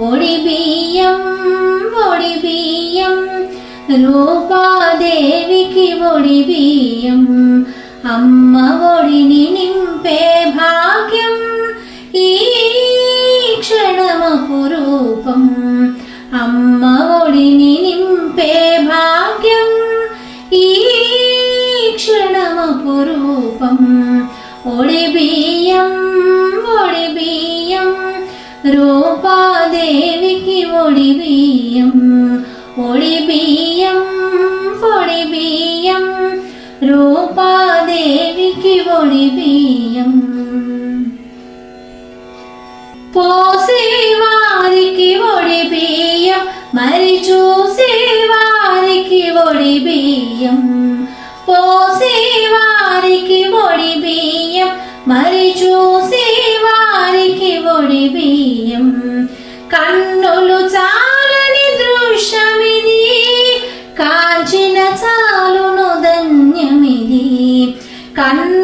ఒడిబియ్యం ఒడిబియ్యం రూపాదేవికి ఒడిబియ్యం అమ్మ ఒడిని నింపే భాగ్యం ఈ క్షణమపురూపం అమ్మ ఒడిని నింపే భాగ్యం ఈ క్షణమపురూపం ఒడి బియ్యం ఒడి രൂപാദേവിക്ക് ഒളിബീയം ഒളിബീയം പൊളിബീയം രൂപാദേവിക്ക് ഒളിബീയം പോസേവാരിക്ക് ഒളിബീയം മരിച്ചു സേവാരിക്ക് ഒളിബീയം പോസേവാരിക്ക് ഒളിബീയം മരിച്ചു സേ చాలని దృశ్యమిది కాంచిన చాలును ధన్యమిది. కన్నులు